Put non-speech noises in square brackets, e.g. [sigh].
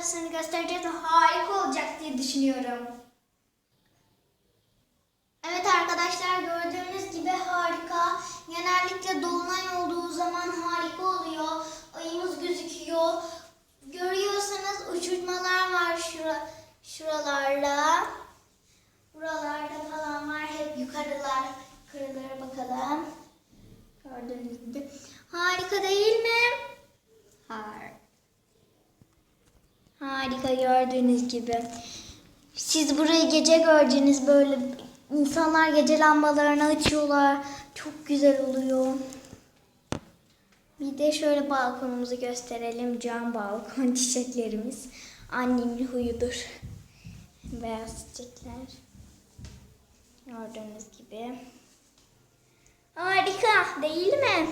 manzarasını göstereceğiz. Harika olacak diye düşünüyorum. Evet arkadaşlar gördüğünüz gibi harika. Genellikle dolunay olduğu zaman harika oluyor. Ayımız gözüküyor. Görüyorsanız uçurtmalar var şura, şuralarda. Buralarda falan var. Hep yukarılar, yukarılara bakalım. Gördüğünüz gibi. Harika değil mi? Harika gördüğünüz gibi. Siz burayı gece gördünüz böyle insanlar gece lambalarını açıyorlar. Çok güzel oluyor. Bir de şöyle balkonumuzu gösterelim. Cam balkon [laughs] çiçeklerimiz. Annemin huyudur. Beyaz çiçekler. Gördüğünüz gibi. Harika değil mi?